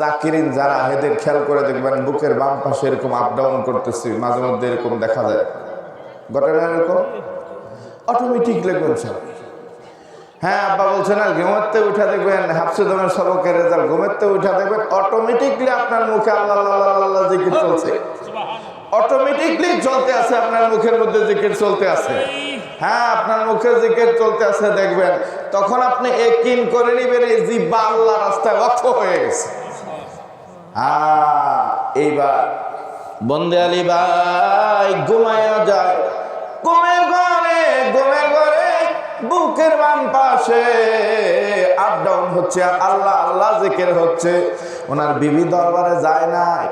জাকিরিন যারা এদের খেয়াল করে দেখবেন বুকের বাম পাশে এরকম আপ ডাউন করতেছে, মাঝে মধ্যে এরকম দেখা যায়। ঘটনা এরকম? অটোমেটিক লিখবেন সব হ্যাঁ আব্বা বলছেন না ঘুমাতে উঠা দেখবেন হাফসে দমের সবকের রেজাল্ট ঘুমাতে উঠা দেখবেন অটোমেটিকলি আপনার মুখে আল্লাহ আল্লাহ আল্লাহ জিকির চলছে। অটোমেটিকলি চলতে আছে, আপনার মুখের মধ্যে জিকির চলতে আছে। হ্যাঁ আপনার মুখে জিকির চলতে আছে, দেখবেন। তখন আপনি একিন করে নিবেন, এই জিব্বা আল্লাহ রাস্তায় অর্থ হয়ে গেছে। হ্যাঁ এইবার বন্দে আলী ভাই ঘুমায়া যায়। ঘুমের ঘরে ঘুমের ঘরে বুকের বাম পাশে আপ ডাউন হচ্ছে আর আল্লাহ আল্লাহ জেকের হচ্ছে। ওনার বিবি দরবারে যায় নাই।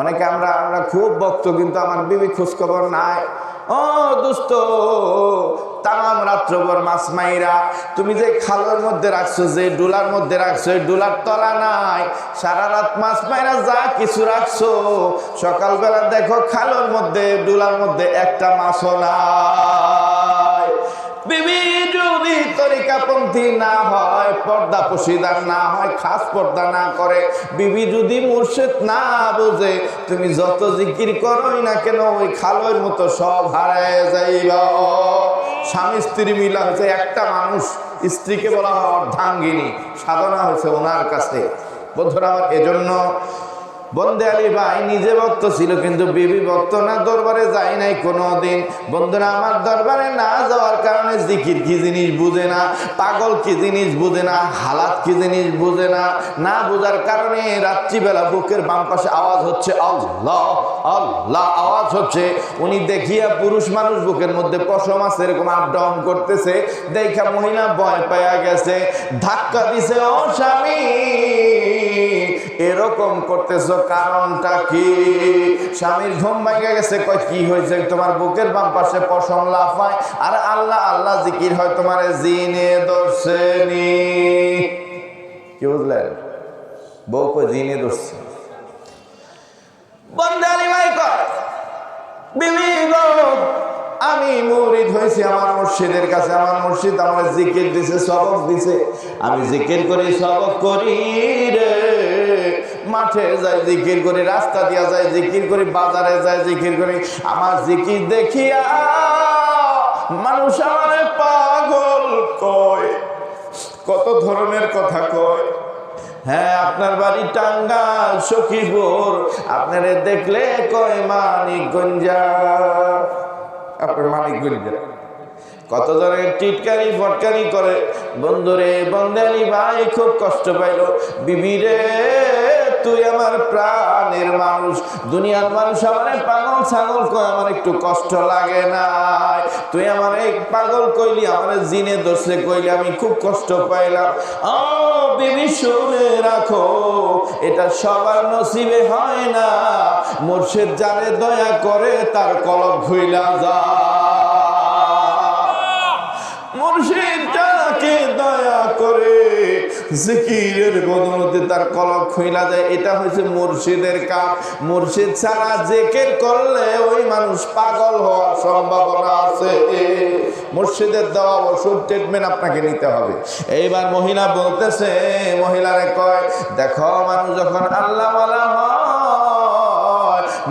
অনেকে আমরা আমরা খুব ভক্ত, কিন্তু আমার বিবি খোঁজখবর নাই। ও দুস্থ তামাম রাত্রভর মাছ মাইরা, তুমি যে খালের মধ্যে রাখছো, যে ডোলার মধ্যে রাখছো, এই ডোলার তলা নাই। সারা রাত মাছ মাইরা যা কিছু রাখছো, সকালবেলা দেখো খালের মধ্যে, ডোলার মধ্যে একটা মাছও নাই। বিবি যদি তরিকাপন্থী না হয়, পর্দা পশিদার না হয়, খাস পর্দা না করে। বিবি যদি মুর্শেদ না বুঝে, তুমি যত জিকির করোই না কেন, ওই খালোর মতো সব হারায় যাইব। স্বামী স্ত্রী মিলা হয়েছে একটা মানুষ, স্ত্রীকে বলা হয় অর্ধাঙ্গিনী। সাধনা হয়েছে ওনার কাছে। বন্ধুরা, এজন্য বন্দে আলী ভাই নিজে ভক্ত ছিল, কিন্তু বিবি ভক্ত না, দরবারে যাই নাই কোনো দিন বন্ধুরা, আমার দরবারে না যাওয়ার কারণে জিকির কি জিনিস বুঝে না, পাগল কি জিনিস বুঝে না, হালাত কি জিনিস বুঝে না না বোঝার কারণে রাত্রিবেলা বুকের বাম পাশে আওয়াজ হচ্ছে, আল্লাহ আল্লাহ, আওয়াজ হচ্ছে। উনি দেখিয়া পুরুষ মানুষ বুকের মধ্যে পশম আছে, এরকম আপ করতেছে। দেখা মহিলা ভয় পাইয়া গেছে, ধাক্কা দিছে, ও স্বামী, এরকম করতেছ কারণটা কি? স্বামীর ঘুম ভাঙে গেছে, কয়, কি হয়েছে? তোমার বুকের বাম পাশে পশম লাফায়, আর আল্লাহ আল্লাহ জিকির হয়, তোমার জিনে দর্শনি কি বুঝলেন? বউ কয়, জিনে দর্শে ভাই আমি মুরিদ হয়েছি আমার মুর্শিদের কাছে, আমার মুর্শিদ আমার জিকির দিছে, সবক দিছে। আমি জিকির করি, সবক করি রে। মাঠে যাই জিকির করি, রাস্তা দিয়া যাই জিকির করি, বাজারে যাই জিকির করি। আমার জিকির দেখিয়া মানুষ আমার পাগল কয়। কত ধরনের কথা কয়। হ্যাঁ আপনার বাড়ি টাঙ্গাল সখীপুর। আপনারে দেখলে কয় মানিক মানিকগঞ্জা। আপনার মানিকগঞ্জা। কত ধরনের টিটকারি, ফটকারি করে। বন্ধুরে বন্দানি ভাই, খুব কষ্ট পাইল। বিবিরে তুই আমার প্রাণের মানুষ। দুনিয়ার মানুষ আমার পাগল ছাগল কয়, আমার একটু কষ্ট লাগে না তুই আমার এই পাগল কইলি, আমার জিনে দোষে কইলি, আমি খুব কষ্ট পাইলাম। ও বিবি, শুনে রাখো, এটা সবার নসিবে হয় না। মোর্শেদ যারে দয়া করে, তার কলম ভুইলা যায় মুর্শিদ যাকে দয়া করে জিকিরের বদলতে তার যায়। এটা হয়েছে মুর্শিদের কাজ মুর্শিদ ছাড়া করলে ওই মানুষ পাগল হওয়ার সম্ভাবনা আছে। মুর্শিদের দেওয়া ওষুধ ট্রিটমেন্ট আপনাকে নিতে হবে। এইবার মহিলা বলতেছে, মহিলারে কয়, দেখো মানুষ যখন আল্লাহ হয়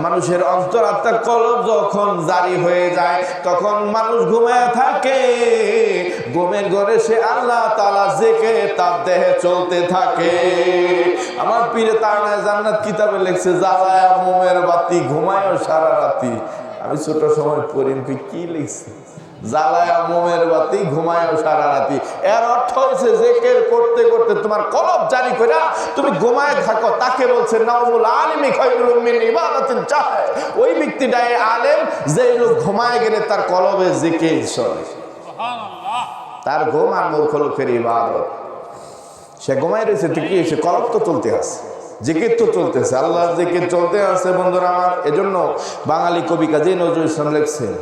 মানুষের অন্তরাত্মা কলব যখন জারি হয়ে যায়, তখন মানুষ ঘুমায় থাকে। ঘুমের ঘরে সে আল্লাহ তালা জেকে তার দেহে চলতে থাকে। আমার পীরে তার জান্নাত কিতাবে লেখছে জ্বালায় মোমের বাতি ঘুমায় সারা রাতি। আমি ছোট সময় তুই কি লিখছি জ্বালায়া মোমের বাতি ঘুমায় সারা রাতি। এর অর্থ হচ্ছে জেকের করতে করতে তোমার কলব জারি করে তুমি ঘুমায় থাকো তাকে বলছে নাউমুল আলিমি খায়রুল মিন ইবাদাতিন চাহে। ওই ব্যক্তিটা আলেম যে লোক ঘুমায় গেলে তার কলবে জেকে চলে। তার ঘুম আর মূর্খ লোকের ইবাদত। সে ঘুমায় রয়েছে কি হয়েছে কলব তো চলতে আছে। জিকির তো চলতেছে। আল্লাহ জিকির চলতে আছে বন্ধুরা আমার। এজন্য বাঙালি কবি কাজী নজরুল ইসলাম লিখছেন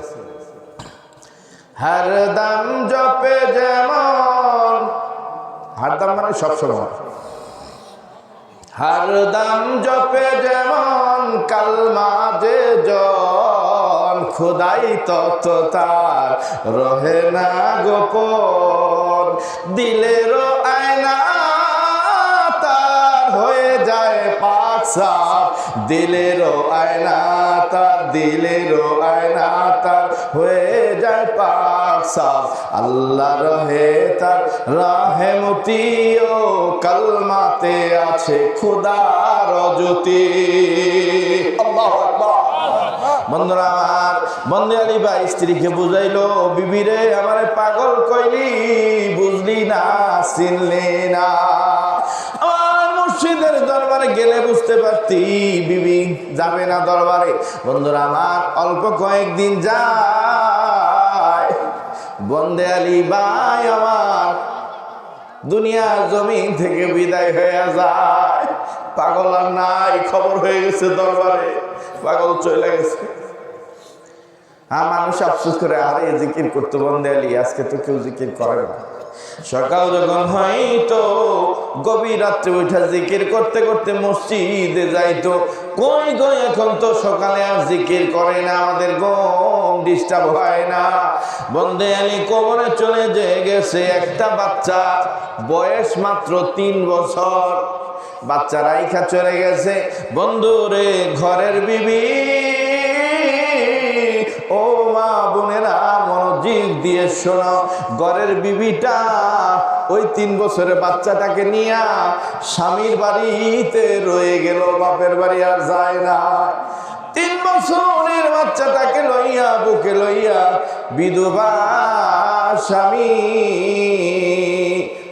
হরদম জপে যেমন হরদম মানে সবসময় হরদম জপে যেমন কালমা যে জন, খোদাই তত তার রহে না গোপন। দিলের আয়না সাফ দিলেরও আয়না তার দিলেরও আয়না তার, হয়ে যায় পাক সাফ। আল্লাহ রহে তার রাহেমতি ও কালমাতে আছে খুদার জ্যোতি। বন্ধুরা আমার, বন্ধু আলী ভাই, স্ত্রীকে বুঝাইলো, বিবিরে, আমার পাগল কইলি, বুঝলি না, চিনলি না। আমার মুর্শিদের দরবারে গেলে বুঝতে পারতি, বিবি, যাবে না দরবারে। বন্ধুরা, আমার অল্প কয়েকদিন যায়। বন্দে আলী ভাই আমার, দুনিয়ার জমিন থেকে বিদায় হয়ে যায়। পাগল আর নাই, খবর হয়ে গেছে দরবারে। পাগল চলে গেছে। আর মানুষ আফসোস করে, আরে, জিকির করতে বন্ধে আলি, আজকে তো কেউ জিকির করে না। সকাল যখন হয় তো গভীর রাত্রে উঠা জিকির করতে করতে মসজিদে যাইতো। কই কই এখন তো সকালে আর জিকির করে না, আমাদের গম ডিস্টার্ব হয় না। বন্দে আলী কবরে চলে যে গেছে একটা বাচ্চা, বয়স মাত্র তিন বছর। বাচ্চা রাইখা চলে গেছে বন্ধুরে ঘরের বিবি, ও মা বোনেরা মনোযোগ দিয়ে শোনো, ঘরের বিবিটা ওই তিন বছরের বাচ্চাটাকে নিয়ে স্বামীর বাড়িতে রয়ে গেল, বাপের বাড়ি আর যায় না। তিন বছরের বাচ্চাটাকে লইয়া, বুকে লইয়া বিধবা স্বামী।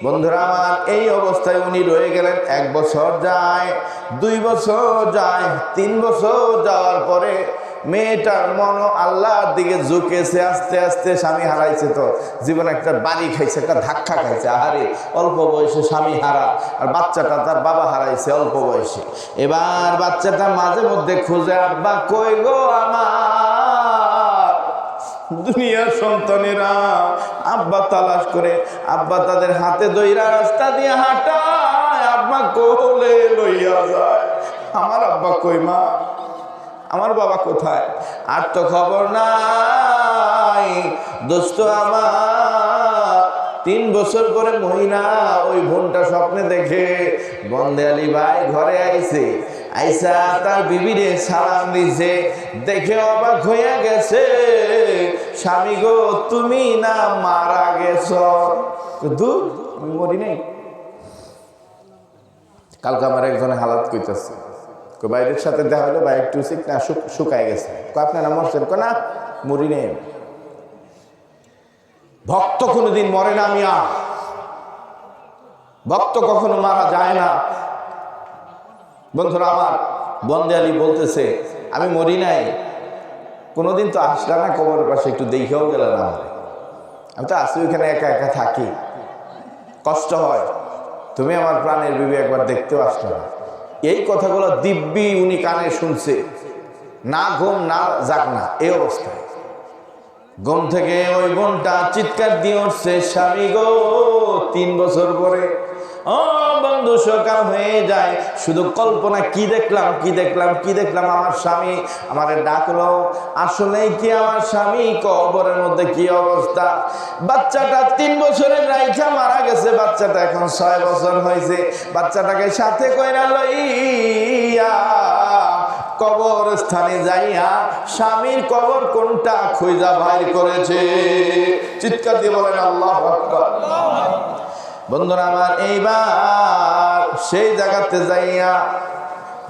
বন্ধুরা আমার, এই অবস্থায় উনি রয়ে গেলেন, এক বছর যায়, দুই বছর যায়, তিন বছর যাওয়ার পরে মেয়েটার মন আল্লাহর দিকে ঝুঁকেছে, আস্তে আস্তে স্বামী হারাইছে তো। জীবনে একটা বাড়ি খাইছে, একটা ধাক্কা খাইছে। আহারে, অল্প বয়সে স্বামী হারা, আর বাচ্চাটা তার বাবা হারাইছে অল্প বয়সে। এবার বাচ্চাটা মাঝে মধ্যে খুঁজে, আব্বা, কই গো আমার? দুনিয়ার সন্তানেরা আব্বা তালাশ করে, আব্বা, তাদের হাতে দইরা রাস্তা দিয়ে হাঁটায়, আব্বা কোলে লইয়া যায়। আমার আব্বা কই মা? আমার বাবা কোথায়? আর তো খবর নাই। দোস্ত আমার, তিন বছর পরে মহিনা ওই বোনটা স্বপ্নে দেখে, বন্দে আলী ভাই ঘরে আইছে। আইসা তার বিবিরে সালাম দিছে। দেখে অবাক হইয়া গেছে, স্বামী গো, তুমি না মারা গেছ? দূর আমি মরি নাই। কালকে আমার একজনে হালাত কইতেছে। কই বাইরের সাথে দেখা হলো, ভাই একটু সিক না শুকায় গেছে। আপনারা মরছেন? না মরি নেই। ভক্ত কোনোদিন মরে না মিয়া। ভক্ত কখনো মারা যায় না। বন্ধুরা আমার, বন্দে আলী বলতেছে, আমি মরি নাই। কোনোদিন তো আসলা না কবরের পাশে, একটু দেখেও গেল না আমি তো আসি ওইখানে, একা একা থাকি। কষ্ট হয়। তুমি আমার প্রাণের বিবি একবার দেখতেও আসলো না এই কথাগুলো দিব্যি উনি কানে শুনছে। না ঘুম, না যাক না, এই অবস্থায় ঘুম থেকে ওই বোনটা চিৎকার দিয়ে উঠছে, স্বামী গো, তিন বছর পরে ও বন্ধু, সকাল হয়ে যায়। শুধু কল্পনা, কি দেখলাম কি দেখলাম কি দেখলাম? আমার স্বামী আমার ডাকলো। আসলেই কি আমার স্বামী? কবরের মধ্যে কি অবস্থা? বাচ্চাটা তিন বছরের রাইখা মারা গেছে। বাচ্চাটা এখন ছয় বছর হয়েছে। বাচ্চাটাকে সাথে কইরা লইয়া কবর স্থানে যাইয়া স্বামীর কবর কোনটা খুঁজা বাইর করেছে? চিৎকার দিয়ে বলেন, আল্লাহ আকবার। বন্ধুরা আমার এইবার সেই জায়গাতে যাইয়া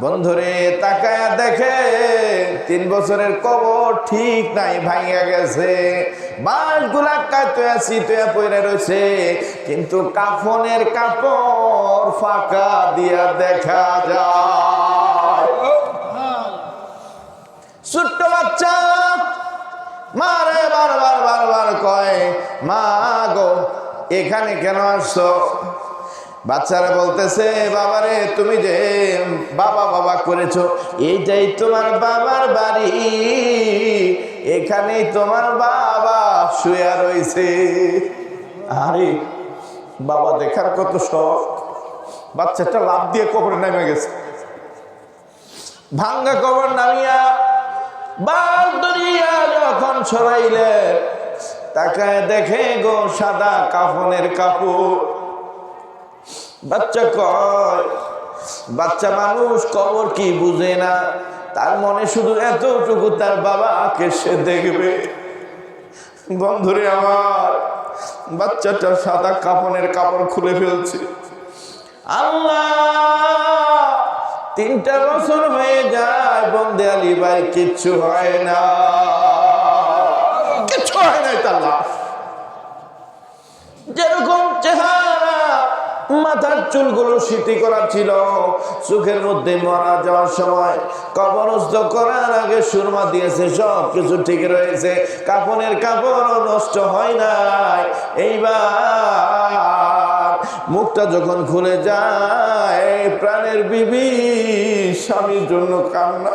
বন্ধুরে তাকায়া দেখে তিন বছরের কবর ঠিক নাই, ভাঙিয়া গেছে। বাঁশগুলা কাতয়া চিতয়া পড়ে রয়েছে কিন্তু কাফনের কাপড় ফাঁকা দিয়া দেখা যায়। ছোট্ট বাচ্চা মারে বারবার বারবার কয়, মা গো এখানে কেন আসছো? বাচ্চারা বলতেছে, বাবারে, তুমি যে বাবা বাবা করেছ, এইটাই তোমার বাবার বাড়ি। এখানেই তোমার বাবা শুয়ে রয়েছে। আরে, বাবা দেখার কত শখ। বাচ্চাটা লাভ দিয়ে কবরে নেমে গেছে। ভাঙ্গা কবর নামিয়া বাল দরিয়া যখন ছড়াইলে তাকায় দেখে গো সাদা কাফনের কাপড়। বাচ্চা কয়, বাচ্চা মানুষ কবর কি বুঝে না? তার মনে শুধু এতটুকু তার বাবাকে সে দেখবে। বন্ধুরে আমার, বাচ্চাটা সাদা কাপনের কাপড় খুলে ফেলছে। আল্লাহ, তিনটা বছর হয়ে যায়, বন্দে আলী ভাই কিচ্ছু হয় না। হয় নাই তার লাশ যেরকম চেহারা, মাথার চুলগুলো স্মৃতি করা ছিল, চোখের মধ্যে মারা যাওয়ার সময় কবরস্থ করার আগে সুরমা দিয়েছে সব কিছু ঠিক রয়েছে কাপনের কাপড়ও নষ্ট হয় নাই। এইবার মুখটা যখন খুলে যায়, প্রাণের বিবি স্বামীর জন্য কান্না।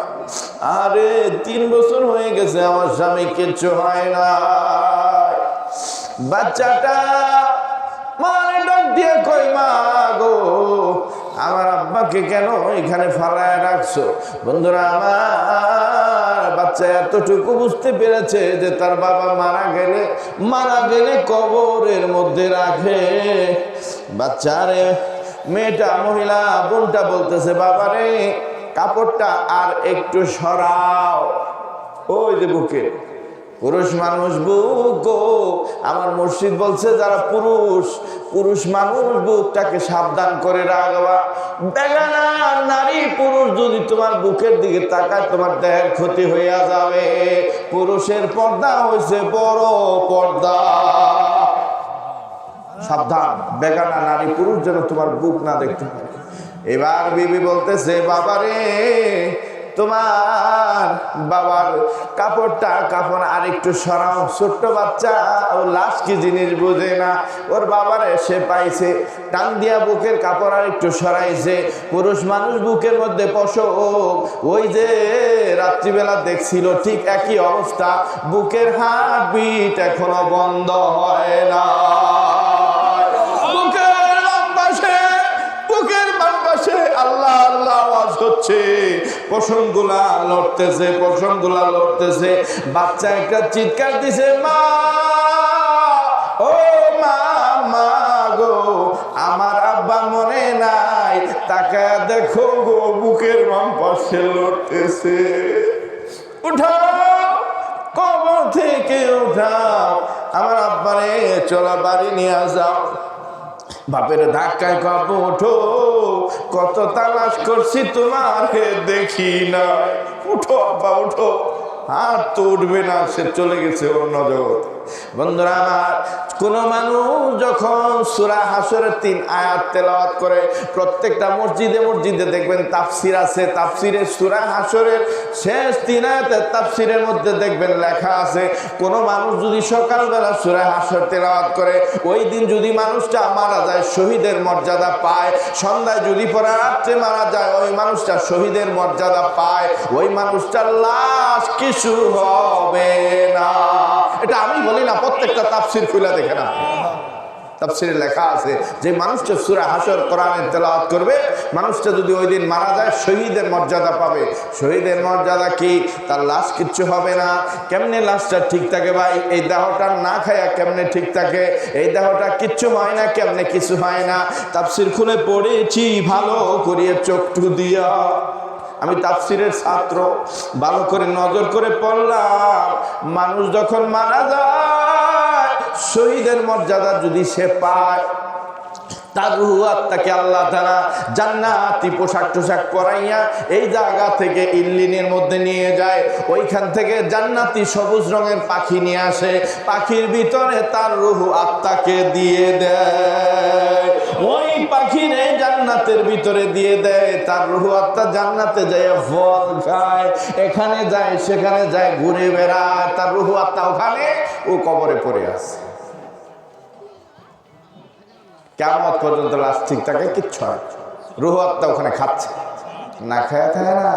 আরে তিন বছর হয়ে গেছে, আমার স্বামী কিচ্ছু হয় না বাচ্চাটা মানে ডাক দিয়ে কই মা গো, আমার আব্বাকে কেন এখানে ফালায় রাখছো? বন্ধুরা, আমার বাচ্চা এতটুকু বুঝতে পেরেছে যে তার বাবা মারা গেলে মারা গেলে কবরের মধ্যে রাখে। বাচ্চারে মেয়েটা, মহিলা, বোনটা বলতেছে বাবারে কাপড়টা আর একটু সরাও। ওই যে বুকে। পুরুষ মানুষ বুক। আমার মসজিদ বলছে, যারা পুরুষ পুরুষ মানুষ বুকটাকে সাবধান করে রাখবা। বেগানা নারী পুরুষ যদি তোমার বুকের দিকে তাকায়, তোমার দেহের ক্ষতি হইয়া যাবে। পুরুষের পর্দা হয়েছে বড় পর্দা। সাবধান। বেগানা নারী পুরুষ যেন তোমার বুক না দেখতে পারে এবার বিবি বলতেছে, বাবারে, তোমার বাবার কাপড়টা কাপড় আর একটু সরাও। ছোট্ট বাচ্চা, ও লাশ কি জিনিস বোঝে না। ওর বাবার এসে পাইছে, টান দিয়া বুকের কাপড় আর একটু সরাইছে। পুরুষ মানুষ বুকের মধ্যে পশো ওই যে রাত্রিবেলা দেখছিল, ঠিক একই অবস্থা। বুকের হার্ট বিট এখনও বন্ধ হয় না। হচ্ছে, পশমগুলা লড়তেছে পশমগুলা লড়তেছে। বাচ্চা একটা চিৎকার দিছে, মা, ও মা মা গো, আমার আব্বা মনে নাই তাকা দেখো গো, বুকের বাম পাশে লড়তেছে। উঠাও, কবর থেকে উঠাও, আমার আব্বারে চলা বাড়ি নিয়ে যাও। বাপের ধাক্কায় কব ওঠো। কত তালাশ করছি তোমার দেখি না। উঠো বা উঠো। আর তো উঠবে না, সে চলে গেছে অন্য জগৎ। বন্ধুরা আমার, কোন মানুষ যখন সুরা হাসরের তিন আয়াত তেলাওয়াত করে, প্রত্যেকটা মসজিদে মসজিদে দেখবেন তাফসির আছে তাফসিরের সুরা হাসরের শেষ তিন আয়াতের তাফসিরের মধ্যে দেখবেন লেখা আছে মানুষ যদি সকালবেলা সুরা হাসর তেলাওয়াত করে, ওই দিন যদি মানুষটা মারা যায়, শহীদের মর্যাদা পায়। সন্ধ্যায় যদি পরে রাত্রে মারা যায়, ওই মানুষটা শহীদের মর্যাদা পায়। ওই মানুষটার লাশ কিছু হবে না। এটা আমি না, প্রত্যেকটা তাফসির খুলে দেখে না। তাফসিরে লেখা আছে যে মানুষটা সুরা হাসর কোরআনের তেলাওয়াত করবে, মানুষটা যদি ওই দিন মারা যায়, শহীদের মর্যাদা পাবে। শহীদের মর্যাদা কি? তার লাশ কিচ্ছু হবে না। কেমনে লাশটা ঠিক থাকে ভাই? এই দেহটা না খায়া কেমনে ঠিক থাকে? এই দেহটা কিচ্ছু হয় না, কেমনে কিছু হয় না? তাফসির খুলে পড়েছি, ভালো করিয়ে চোখটু দিয়া। আমি তাফসিরের ছাত্র। ভালো করে নজর করে পড়লাম। মানুষ যখন মারা যায় শহীদের মর্যাদা যদি সে পায় তার রুহু আত্মাকে আল্লাহ তারা জান্নাতি পোশাক টোশাক পরাইয়া এই জায়গা থেকে ইল্লিনের মধ্যে নিয়ে যায়। ওইখান থেকে জান্নাতি সবুজ রঙের পাখি নিয়ে আসে। পাখির ভিতরে তার রুহু আত্মাকে দিয়ে দেয়। ওই পাখিরে জান্নাতের ভিতরে দিয়ে দেয়। তার রুহু আত্মা জান্নাতে যায় ফল খায়। এখানে যায়, সেখানে যায়, ঘুরে বেড়ায়। তার রুহু আত্মা ওখানে ও কবরে পড়ে আছে। কেমন পর্যন্ত লাস্ট ঠিক থাকে, কিচ্ছু হয়। রুহু আত্মা ওখানে খাচ্ছে না খায় থাকে না